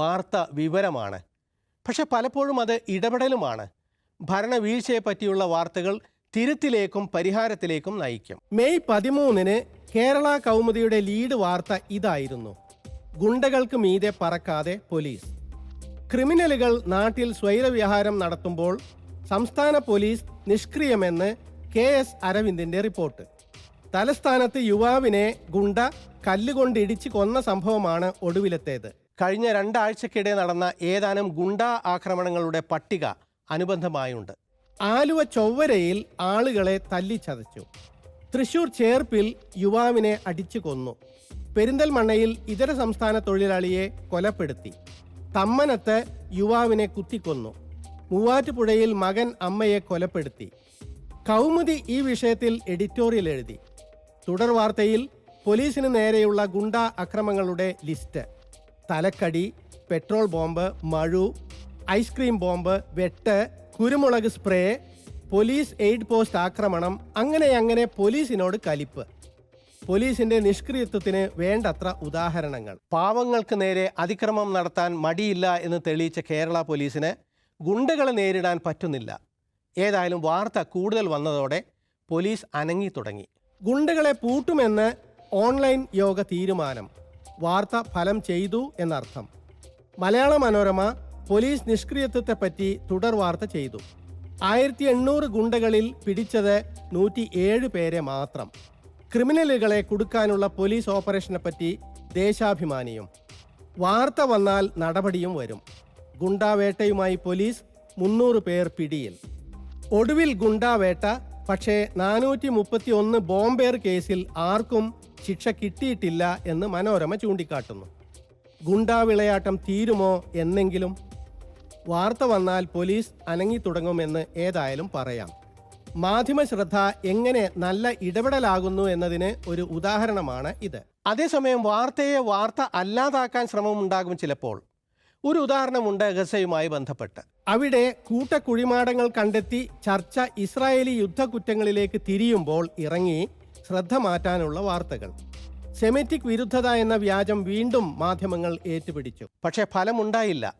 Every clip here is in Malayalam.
വാർത്ത വിവരമാണ് പക്ഷെ പലപ്പോഴും അത് ഇടപെടലുമാണ്. ഭരണവീഴ്ചയെ പറ്റിയുള്ള വാർത്തകൾ തിരുത്തിലേക്കും പരിഹാരത്തിലേക്കും നയിക്കും. മെയ് പതിമൂന്നിന് കേരള കൗമുദിയുടെ ലീഡ് വാർത്ത ഇതായിരുന്നു. ഗുണ്ടകൾക്ക് മീതെ പറക്കാതെ പോലീസ്. ക്രിമിനലുകൾ നാട്ടിൽ സ്വൈരവ്യവഹാരം നടത്തുമ്പോൾ സംസ്ഥാന പോലീസ് നിഷ്ക്രിയമെന്ന് കെ എസ് അരവിന്ദിന്റെ റിപ്പോർട്ട്. തലസ്ഥാനത്ത് യുവാവിനെ ഗുണ്ട കല്ലുകൊണ്ട് ഇടിച്ച് കൊന്ന സംഭവമാണ് ഒടുവിലത്തേത്. കഴിഞ്ഞ രണ്ടാഴ്ചക്കിടെ നടന്ന ഏതാനും ഗുണ്ടാ ആക്രമണങ്ങളുടെ പട്ടിക അനുബന്ധമായുണ്ട്. ആലുവ ചൊവ്വരയിൽ ആളുകളെ തല്ലിച്ചതച്ചു. തൃശൂർ ചേർപ്പിൽ യുവാവിനെ അടിച്ചു കൊന്നു പെരിന്തൽമണ്ണയിൽ ഇതര സംസ്ഥാന തൊഴിലാളിയെ കൊലപ്പെടുത്തി. തമ്മനത്ത് യുവാവിനെ കുത്തിക്കൊന്നു. മൂവാറ്റുപുഴയിൽ മകൻ അമ്മയെ കൊലപ്പെടുത്തി. കൗമുദി ഈ വിഷയത്തിൽ എഡിറ്റോറിയൽ എഴുതി. തുടർ വാർത്തയിൽ പോലീസിന് നേരെയുള്ള ഗുണ്ട അക്രമങ്ങളുടെ ലിസ്റ്റ്. തലക്കടി പെട്രോൾ ബോംബ് മഴു ഐസ്ക്രീം ബോംബ് വെട്ട് കുരുമുളക് സ്പ്രേ പോലീസ് എയ്ഡ് പോസ്റ്റ് ആക്രമണം അങ്ങനെ അങ്ങനെ പോലീസിനോട് കലിപ്പ്. പോലീസിന്റെ നിഷ്ക്രിയത്വത്തിന് വേണ്ടത്ര ഉദാഹരണങ്ങൾ. പാവങ്ങൾക്ക് നേരെ അതിക്രമം നടത്താൻ മടിയില്ല എന്ന് തെളിയിച്ച കേരള പോലീസിന് ഗുണ്ടകളെ നേരിടാൻ പറ്റുന്നില്ല. ഏതായാലും വാർത്ത കൂടുതൽ വന്നതോടെ പോലീസ് അനങ്ങി തുടങ്ങി. ഗുണ്ടകളെ പൂട്ടുമെന്ന് ഓൺലൈൻ യോഗ തീരുമാനം. വാർത്ത ഫലം ചെയ്തു എന്നർത്ഥം. മലയാള മനോരമ പോലീസ് നിഷ്ക്രിയത്വത്തെപ്പറ്റി തുടർ വാർത്ത ചെയ്തു. ആയിരത്തി എണ്ണൂറ് ഗുണ്ടകളിൽ പിടിച്ചത് നൂറ്റി ഏഴ് പേരെ മാത്രം. ക്രിമിനലുകളെ കൊടുക്കാനുള്ള പോലീസ് ഓപ്പറേഷനെ പറ്റി ദേശാഭിമാനിയും. വാർത്ത വന്നാൽ നടപടിയും വരും. ഗുണ്ടാവേട്ടയുമായി പോലീസ് മുന്നൂറ് പേർ പിടിയിൽ. ഒടുവിൽ ഗുണ്ടാവേട്ട പക്ഷേ നാനൂറ്റി മുപ്പത്തി ഒന്ന് ബോംബേർ കേസിൽ ആർക്കും ശിക്ഷ കിട്ടിയിട്ടില്ല എന്ന് മനോരമ ചൂണ്ടിക്കാട്ടുന്നു. ഗുണ്ടാവിളയാട്ടം തീരുമോ എന്നെങ്കിലും വാർത്ത വന്നാൽ പോലീസ് അനങ്ങി തുടങ്ങുമെന്ന് ഏതായാലും പറയാം. മാധ്യമ ശ്രദ്ധ എങ്ങനെ നല്ല ഇടപെടലാകുന്നു എന്നതിന് ഒരു ഉദാഹരണമാണ് ഇത്. അതേസമയം വാർത്തയെ വാർത്ത അല്ലാതാക്കാൻ ശ്രമമുണ്ടാകും ചിലപ്പോൾ. ഒരു ഉദാഹരണമുണ്ട് ഗസയുമായി ബന്ധപ്പെട്ട്. അവിടെ കൂട്ടക്കുഴിമാടങ്ങൾ കണ്ടെത്തി ചർച്ച ഇസ്രായേലി യുദ്ധക്കുറ്റങ്ങളിലേക്ക് തിരിയുമ്പോൾ ഇറങ്ങി ശ്രദ്ധ മാറ്റാനുള്ള വാർത്തകൾ. സെമിറ്റിക് വിരുദ്ധത എന്ന വ്യാജം വീണ്ടും മാധ്യമങ്ങൾ ഏറ്റുപിടിച്ചു. പക്ഷേ ഫലമുണ്ടായില്ല.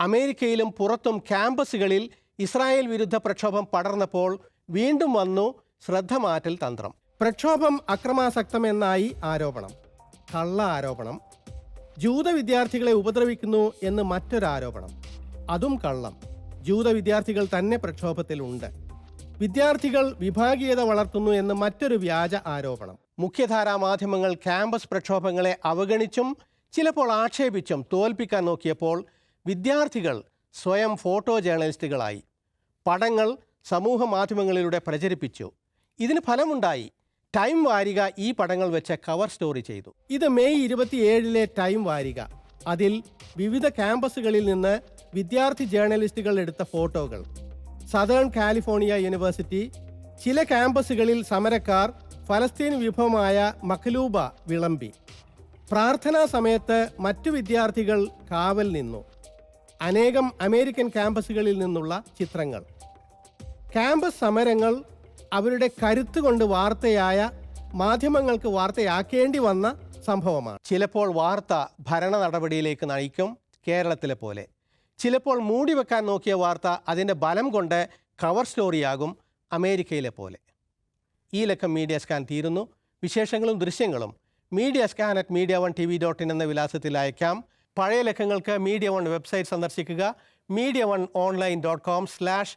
അമേരിക്കയിലും പുറത്തും ക്യാമ്പസുകളിൽ ഇസ്രായേൽ വിരുദ്ധ പ്രക്ഷോഭം പടർന്നപ്പോൾ വീണ്ടും വന്നു ശ്രദ്ധ മാറ്റൽ തന്ത്രം. പ്രക്ഷോഭം അക്രമാസക്തമെന്നായി ആരോപണം. കള്ള ആരോപണം. ജൂത വിദ്യാർത്ഥികളെ ഉപദ്രവിക്കുന്നു എന്ന് മറ്റൊരാരോപണം. അതും കള്ളം. ജൂത വിദ്യാർത്ഥികൾ തന്നെ പ്രക്ഷോഭത്തിലുണ്ട്. വിദ്യാർത്ഥികൾ വിഭാഗീയത വളർത്തുന്നു എന്ന് മറ്റൊരു വ്യാജ ആരോപണം. മുഖ്യധാരാ മാധ്യമങ്ങൾ ക്യാമ്പസ് പ്രക്ഷോഭങ്ങളെ അവഗണിച്ചും ചിലപ്പോൾ ആക്ഷേപിച്ചും തോൽപ്പിക്കാൻ നോക്കിയപ്പോൾ വിദ്യാർത്ഥികൾ സ്വയം ഫോട്ടോ ജേർണലിസ്റ്റുകളായി. പടങ്ങൾ സമൂഹ മാധ്യമങ്ങളിലൂടെ പ്രചരിപ്പിച്ചു. ഇതിന് ഫലമുണ്ടായി. ടൈം വാരിക ഈ പടങ്ങൾ വെച്ച് കവർ സ്റ്റോറി ചെയ്തു. ഇത് മെയ് ഇരുപത്തിയേഴിലെ ടൈം വാരിക. അതിൽ വിവിധ ക്യാമ്പസുകളിൽ നിന്ന് വിദ്യാർത്ഥി ജേർണലിസ്റ്റുകൾ എടുത്ത ഫോട്ടോകൾ. സദേൺ കാലിഫോർണിയ യൂണിവേഴ്സിറ്റി ചില ക്യാമ്പസുകളിൽ സമരക്കാർ ഫലസ്തീൻ വിഭവമായ മഖലൂബ വിളമ്പി. പ്രാർത്ഥനാ സമയത്ത് മറ്റു വിദ്യാർത്ഥികൾ കാവൽ നിന്നു. അനേകം അമേരിക്കൻ ക്യാമ്പസുകളിൽ നിന്നുള്ള ചിത്രങ്ങൾ. ക്യാമ്പസ് സമരങ്ങൾ അവരുടെ കരുത്ത് കൊണ്ട് വാർത്തയായ മാധ്യമങ്ങൾക്ക് വാർത്തയാക്കേണ്ടി വന്ന സംഭവമാണ്. ചിലപ്പോൾ വാർത്ത ഭരണ നടപടിയിലേക്ക് നയിക്കും കേരളത്തിലെ പോലെ. ചിലപ്പോൾ മൂടി വെക്കാൻ നോക്കിയ വാർത്ത അതിന്റെ ബലം കൊണ്ട് കവർ സ്റ്റോറിയാകും അമേരിക്കയിലെ പോലെ. ഈ ലക്കം മീഡിയ സ്കാൻ തീരുന്നു. വിശേഷങ്ങളും ദൃശ്യങ്ങളും Media Scan at Media One T V dot in എന്ന വിലാസത്തിൽ അയക്കാം. പഴയ ലക്കങ്ങൾക്ക് മീഡിയ വൺ വെബ്സൈറ്റ് സന്ദർശിക്കുക. Media One online dot com slash